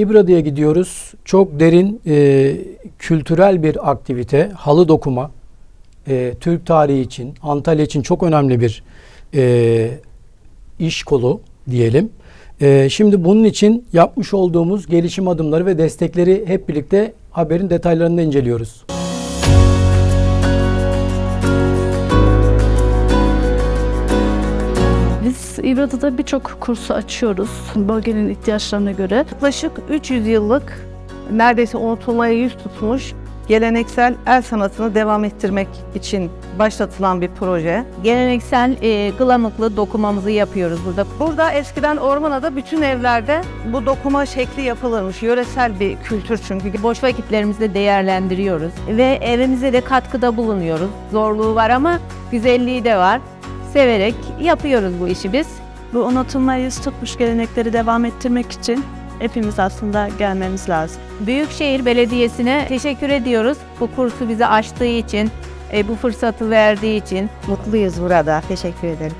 İbradı'ya gidiyoruz. Çok derin e, kültürel bir aktivite. Halı dokuma. e, Türk tarihi için, Antalya için çok önemli bir e, iş kolu diyelim. E, şimdi bunun için yapmış olduğumuz gelişim adımları ve destekleri hep birlikte haberin detaylarında inceliyoruz. Biz İbradı'da birçok kursu açıyoruz bölgenin ihtiyaçlarına göre. Yaklaşık 300 yıllık neredeyse unutulmaya yüz tutmuş geleneksel el sanatını devam ettirmek için başlatılan bir proje. Geleneksel e, gılamıklı dokumamızı yapıyoruz burada. Burada eskiden Ormana'da bütün evlerde bu dokuma şekli yapılırmış. Yöresel bir kültür çünkü. Boş vakitlerimizde değerlendiriyoruz ve evimize de katkıda bulunuyoruz. Zorluğu var ama güzelliği de var. Severek yapıyoruz bu işi biz. Bu unutulmaya yüz tutmuş gelenekleri devam ettirmek için hepimiz aslında gelmemiz lazım. Büyükşehir Belediyesi'ne teşekkür ediyoruz. Bu kursu bize açtığı için, e, bu fırsatı verdiği için. Mutluyuz burada. Teşekkür ederim.